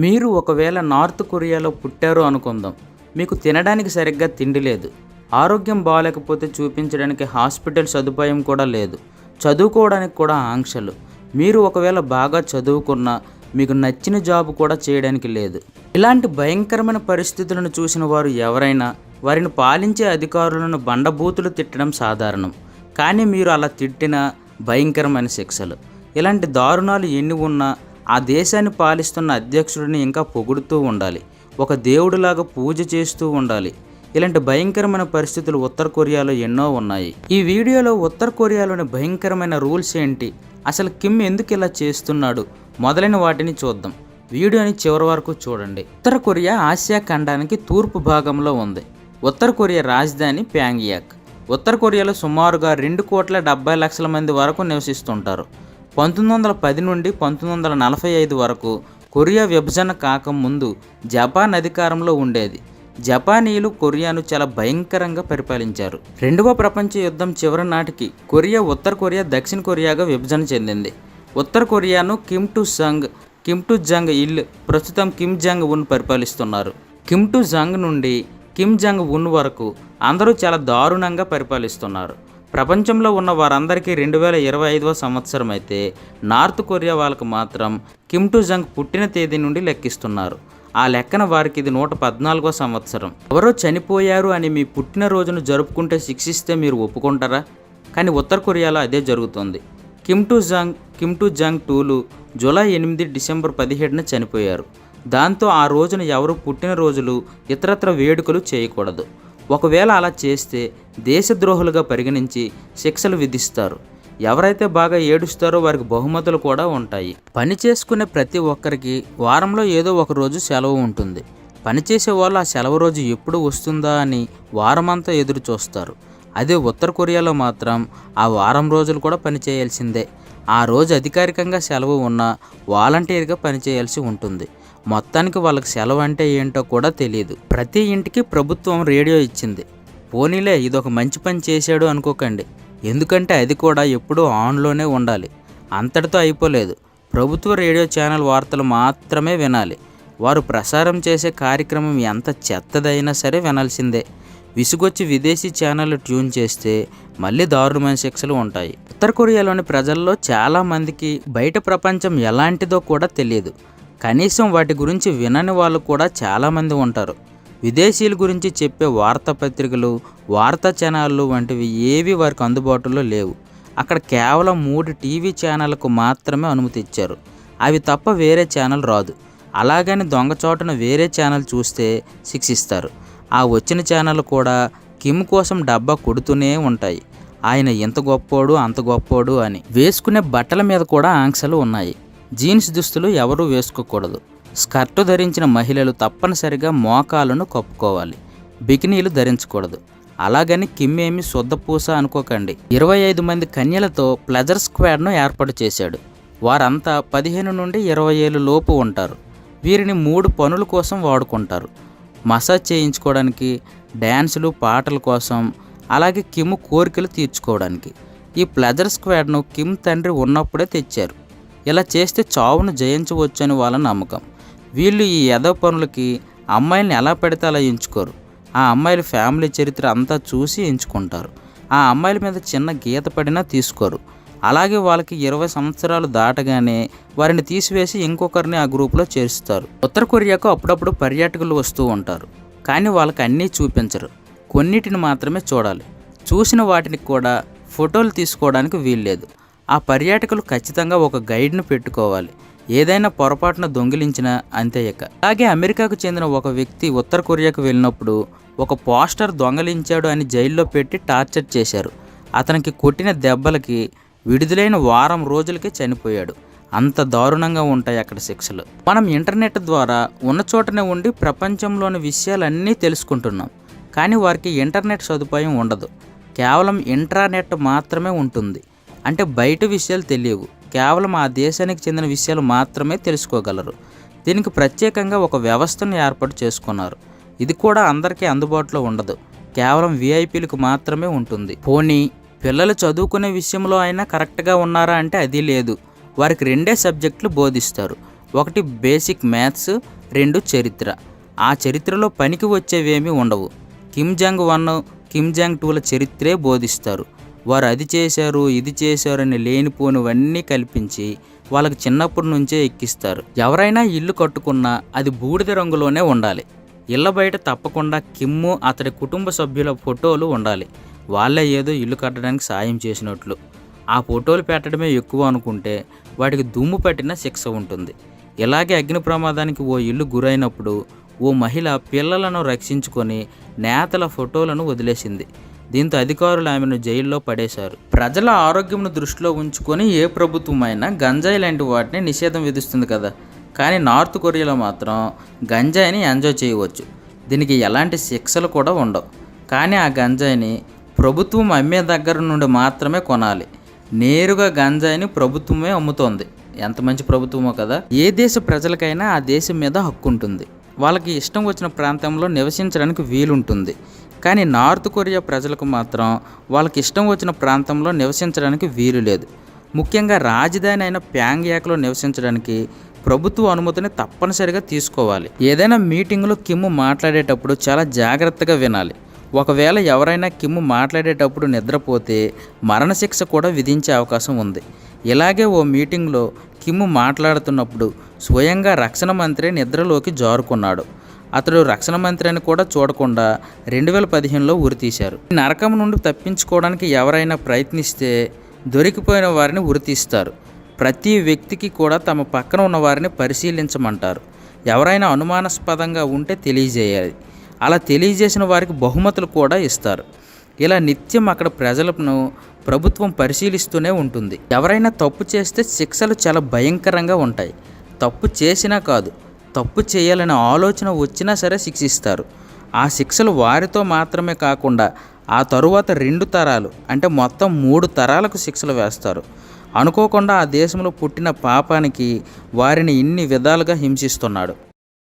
మీరు ఒకవేళ నార్త్ కొరియాలో పుట్టారు అనుకుందాం. మీకు తినడానికి సరిగ్గా తిండి లేదు. ఆరోగ్యం బాగాలేకపోతే చూపించడానికి హాస్పిటల్ సదుపాయం కూడా లేదు. చదువుకోవడానికి కూడా ఆంక్షలు. మీరు ఒకవేళ బాగా చదువుకున్నా మీకు నచ్చిన జాబ్ కూడా చేయడానికి లేదు. ఇలాంటి భయంకరమైన పరిస్థితులను చూసిన వారు ఎవరైనా వారిని పాలించే అధికారులను బండబూతులు తిట్టడం సాధారణం. కానీ మీరు అలా తిట్టిన భయంకరమైన శిక్షలు. ఇలాంటి దారుణాలు ఎన్ని ఉన్నా ఆ దేశాన్ని పాలిస్తున్న అధ్యక్షుడిని ఇంకా పొగుడుతూ ఉండాలి. ఒక దేవుడిలాగా పూజ చేస్తూ ఉండాలి. ఇలాంటి భయంకరమైన పరిస్థితులు ఉత్తర కొరియాలో ఎన్నో ఉన్నాయి. ఈ వీడియోలో ఉత్తర కొరియాలోని భయంకరమైన రూల్స్ ఏంటి? అసలు కిమ్ ఎందుకు ఇలా చేస్తున్నాడు? మొదలైన వాటిని చూద్దాం. వీడియోని చివరి వరకు చూడండి. ఉత్తర కొరియా ఆసియా ఖండానికి తూర్పు భాగంలో ఉంది. ఉత్తర కొరియా రాజధాని ప్యాంగియాక్. ఉత్తర కొరియాలో సుమారుగా రెండు కోట్ల డెబ్బై లక్షల మంది వరకు నివసిస్తుంటారు. పంతొమ్మిది వందల పది నుండి పంతొమ్మిది వందల నలభై ఐదు వరకు కొరియా విభజన కాకముందు జపాన్ అధికారంలో ఉండేది. జపానీయులు కొరియాను చాలా భయంకరంగా పరిపాలించారు. రెండవ ప్రపంచ యుద్ధం చివరి నాటికి కొరియా ఉత్తర కొరియా దక్షిణ కొరియాగా విభజన చెందింది. ఉత్తర కొరియాను కిమ్ టు సంగ్ కిమ్ టు జంగ్ ఇల్ ప్రస్తుతం కిమ్ జంగ్ ఉన్ పరిపాలిస్తున్నారు. కిమ్ టు జంగ్ నుండి కిమ్ జంగ్ ఉన్ వరకు అందరూ చాలా దారుణంగా పరిపాలిస్తున్నారు. ప్రపంచంలో ఉన్న వారందరికీ రెండు వేల ఇరవై ఐదవ సంవత్సరం అయితే నార్త్ కొరియా వాళ్ళకు మాత్రం కిమ్ టు జంగ్ పుట్టిన తేదీ నుండి లెక్కిస్తున్నారు. ఆ లెక్కన వారికి ఇది నూట పద్నాలుగో సంవత్సరం. ఎవరో చనిపోయారు అని మీ పుట్టినరోజును జరుపుకుంటే శిక్షిస్తే మీరు ఒప్పుకుంటారా? కానీ ఉత్తర కొరియాలో అదే జరుగుతుంది. కిమ్ టు జాంగ్ కిమ్ టు జాంగ్ టూలు జూలై ఎనిమిది డిసెంబర్ పదిహేడున చనిపోయారు. దాంతో ఆ రోజున ఎవరు పుట్టినరోజులు ఇతరత్ర వేడుకలు చేయకూడదు. ఒకవేళ అలా చేస్తే దేశద్రోహులుగా పరిగణించి శిక్షలు విధిస్తారు. ఎవరైతే బాగా ఏడుస్తారో వారికి బహుమతులు కూడా ఉంటాయి. పని చేసుకునే ప్రతి ఒక్కరికి వారంలో ఏదో ఒక రోజు సెలవు ఉంటుంది. పనిచేసే వాళ్ళు ఆ సెలవు రోజు ఎప్పుడు వస్తుందా అని వారమంతా ఎదురు చూస్తారు. అదే ఉత్తర కొరియాలో మాత్రం ఆ వారం రోజులు కూడా పని చేయాల్సిందే. ఆ రోజు అధికారికంగా సెలవు ఉన్నా వాలంటీర్గా పనిచేయాల్సి ఉంటుంది. మొత్తానికి వాళ్ళకి సెలవు అంటే ఏంటో కూడా తెలియదు ప్రతి ఇంటికి ప్రభుత్వం రేడియో ఇచ్చింది. పోనీలే ఇదొక మంచి పని చేశాడు అనుకోకండి. ఎందుకంటే అది కూడా ఎప్పుడూ ఆన్లోనే ఉండాలి. అంతటితో అయిపోలేదు. ప్రభుత్వ రేడియో ఛానల్ వార్తలు మాత్రమే వినాలి. వారు ప్రసారం చేసే కార్యక్రమం ఎంత చెత్తదైనా సరే వినాల్సిందే. విసుగొచ్చి విదేశీ ఛానల్ ట్యూన్ చేస్తే మళ్ళీ దారుణమైన శిక్షలు ఉంటాయి. ఉత్తర కొరియాలోని ప్రజల్లో చాలామందికి బయట ప్రపంచం ఎలాంటిదో కూడా తెలియదు. కనీసం వాటి గురించి వినని వాళ్ళు కూడా చాలామంది ఉంటారు. విదేశీయుల గురించి చెప్పే వార్తాపత్రికలు వార్తా ఛానళ్ళు వంటివి ఏవి వారికి అందుబాటులో లేవు. అక్కడ కేవలం మూడు టీవీ ఛానళ్ళకు మాత్రమే అనుమతి ఇచ్చారు. అవి తప్ప వేరే ఛానల్ రాదు. అలాగని దొంగచోటను వేరే ఛానల్ చూస్తే శిక్షిస్తారు. ఆ వచ్చిన ఛానల్ కూడా కిమ్ కోసం డబ్బా కొడుతూనే ఉంటాయి. ఆయన ఎంత గొప్పోడు అంత గొప్పోడు అని వేసుకునే బట్టల మీద కూడా ఆంక్షలు ఉన్నాయి. జీన్స్ దుస్తులు ఎవరూ వేసుకోకూడదు. స్కర్టు ధరించిన మహిళలు తప్పనిసరిగా మోకాలను కప్పుకోవాలి. బికినీలు ధరించకూడదు. అలాగని కిమ్ ఏమి శుద్ధపూస అనుకోకండి. ఇరవై ఐదు మంది కన్యలతో ప్లెజర్ స్క్వాడ్ను ఏర్పాటు చేశాడు. వారంతా పదిహేను నుండి ఇరవై ఏళ్ళు లోపు ఉంటారు. వీరిని మూడు పనుల కోసం వాడుకుంటారు. మసాజ్ చేయించుకోవడానికి డ్యాన్సులు పాటల కోసం అలాగే కిమ్ కోరికలు తీర్చుకోవడానికి. ఈ ప్లెజర్ స్క్వాడ్ను కిమ్ తండ్రి ఉన్నప్పుడే తెచ్చారు. ఇలా చేస్తే చావును జయించవచ్చని వాళ్ళ నమ్మకం. వీళ్ళు ఈ యదో పనులకి అమ్మాయిల్ని ఎలా పెడితే అలా ఎంచుకోరు. ఆ అమ్మాయిల ఫ్యామిలీ చరిత్ర అంతా చూసి ఎంచుకుంటారు. ఆ అమ్మాయిల మీద చిన్న గీత పడినా తీసుకోరు. అలాగే వాళ్ళకి ఇరవై సంవత్సరాలు దాటగానే వారిని తీసివేసి ఇంకొకరిని ఆ గ్రూప్లో చేరుస్తారు ఉత్తర కొరియాకు అప్పుడప్పుడు పర్యాటకులు వస్తూ ఉంటారు. కానీ వాళ్ళకి అన్నీ చూపించరు. కొన్నిటిని మాత్రమే చూడాలి. చూసిన వాటిని కూడా ఫోటోలు తీసుకోవడానికి వీల్లేదు. ఆ పర్యాటకులు ఖచ్చితంగా ఒక గైడ్ను పెట్టుకోవాలి. ఏదైనా పొరపాటున దొంగిలించినా అంతే ఇక అలాగే అమెరికాకు చెందిన ఒక వ్యక్తి ఉత్తర కొరియాకు వెళ్ళినప్పుడు ఒక పోస్టర్ దొంగలించాడు అని జైల్లో పెట్టి టార్చర్ చేశారు. అతనికి కొట్టిన దెబ్బలకి విడుదలైన వారం రోజులకే చనిపోయాడు. అంత దారుణంగా ఉంటాయి అక్కడ శిక్షలు. మనం ఇంటర్నెట్ ద్వారా ఉన్న చోటనే ఉండి ప్రపంచంలోని విషయాలన్నీ తెలుసుకుంటున్నాం. కానీ వారికి ఇంటర్నెట్ సదుపాయం ఉండదు. కేవలం ఇంట్రానెట్ మాత్రమే ఉంటుంది. అంటే బయట విషయాలు తెలియవు. కేవలం ఆ దేశానికి చెందిన విషయాలు మాత్రమే తెలుసుకోగలరు. దీనికి ప్రత్యేకంగా ఒక వ్యవస్థను ఏర్పాటు చేసుకున్నారు. ఇది కూడా అందరికీ అందుబాటులో ఉండదు. కేవలం విఐపీలకు మాత్రమే ఉంటుంది. పోనీ పిల్లలు చదువుకునే విషయంలో అయినా కరెక్ట్గా ఉన్నారా అంటే అది లేదు. వారికి రెండే సబ్జెక్టులు బోధిస్తారు. ఒకటి బేసిక్ మ్యాథ్స్ రెండు చరిత్ర. ఆ చరిత్రలో పనికి వచ్చేవేమీ ఉండవు. Kim Jong Un Kim Jong టూల చరిత్రే బోధిస్తారు. వారు అది చేశారు ఇది చేశారు అని లేనిపోనివన్నీ కల్పించి వాళ్ళకి చిన్నప్పటి నుంచే ఎక్కిస్తారు. ఎవరైనా ఇల్లు కట్టుకున్నా అది బూడిద రంగులోనే ఉండాలి. ఇళ్ళ బయట తప్పకుండా కిమ్ము అతడి కుటుంబ సభ్యుల ఫోటోలు ఉండాలి. వాళ్ళే ఏదో ఇల్లు కట్టడానికి సాయం చేసినట్లు. ఆ ఫోటోలు పెట్టడమే ఎక్కువ అనుకుంటే వాటికి దుమ్ము పట్టిన శిక్ష ఉంటుంది. ఇలాగే అగ్ని ప్రమాదానికి ఓ ఇల్లు గురైనప్పుడు ఓ మహిళ పిల్లలను రక్షించుకొని నేతల ఫోటోలను వదిలేసింది. దీంతో అధికారులు ఆమెను జైల్లో పడేశారు. ప్రజల ఆరోగ్యంను దృష్టిలో ఉంచుకొని ఏ ప్రభుత్వమైనా గంజాయి లాంటి వాటిని నిషేధం విధిస్తుంది కదా. కానీ నార్త్ కొరియాలో మాత్రం గంజాయిని ఎంజాయ్ చేయవచ్చు. దీనికి ఎలాంటి శిక్షలు కూడా ఉండవు. కానీ ఆ గంజాయిని ప్రభుత్వం అమ్మే దగ్గర నుండి మాత్రమే కొనాలి. నేరుగా గంజాయిని ప్రభుత్వమే అమ్ముతోంది. ఎంత మంచి ప్రభుత్వమో కదా. ఏ దేశ ప్రజలకైనా ఆ దేశం మీద హక్కు ఉంటుంది. వాళ్ళకి ఇష్టం వచ్చిన ప్రాంతంలో నివసించడానికి వీలుంటుంది. కానీ నార్త్ కొరియా ప్రజలకు మాత్రం వాళ్ళకి ఇష్టం వచ్చిన ప్రాంతంలో నివసించడానికి వీలు లేదు. ముఖ్యంగా రాజధాని అయిన ప్యాంగ్యాక్లో నివసించడానికి ప్రభుత్వ అనుమతిని తప్పనిసరిగా తీసుకోవాలి. ఏదైనా మీటింగ్లో కిమ్ము మాట్లాడేటప్పుడు చాలా జాగ్రత్తగా వినాలి. ఒకవేళ ఎవరైనా కిమ్ము మాట్లాడేటప్పుడు నిద్రపోతే మరణశిక్ష కూడా విధించే అవకాశం ఉంది. ఇలాగే ఓ మీటింగ్లో కిమ్ము మాట్లాడుతున్నప్పుడు స్వయంగా రక్షణ మంత్రి నిద్రలోకి జారుకున్నాడు. అతడు రక్షణ మంత్రి అని కూడా చూడకుండా రెండు వేల పదిహేనులో ఉరితీశారు. ఈ నరకం నుండి తప్పించుకోవడానికి ఎవరైనా ప్రయత్నిస్తే దొరికిపోయిన వారిని ఉరితీస్తారు. ప్రతి వ్యక్తికి కూడా తమ పక్కన ఉన్న వారిని పరిశీలించమంటారు. ఎవరైనా అనుమానాస్పదంగా ఉంటే తెలియజేయాలి. అలా తెలియజేసిన వారికి బహుమతులు కూడా ఇస్తారు. ఇలా నిత్యం అక్కడ ప్రజలను ప్రభుత్వం పరిశీలిస్తూనే ఉంటుంది. ఎవరైనా తప్పు చేస్తే శిక్షలు చాలా భయంకరంగా ఉంటాయి. తప్పు చేసినా కాదు తప్పు చేయాలనే ఆలోచన వచ్చినా సరే శిక్షిస్తారు. ఆ శిక్షలు వారితో మాత్రమే కాకుండా ఆ తరువాత రెండు తరాలు అంటే మొత్తం మూడు తరాలకు శిక్షలు వేస్తారు. అనుకోకుండా ఆ దేశంలో పుట్టిన పాపానికి వారిని ఇన్ని విధాలుగా హింసిస్తున్నాడు.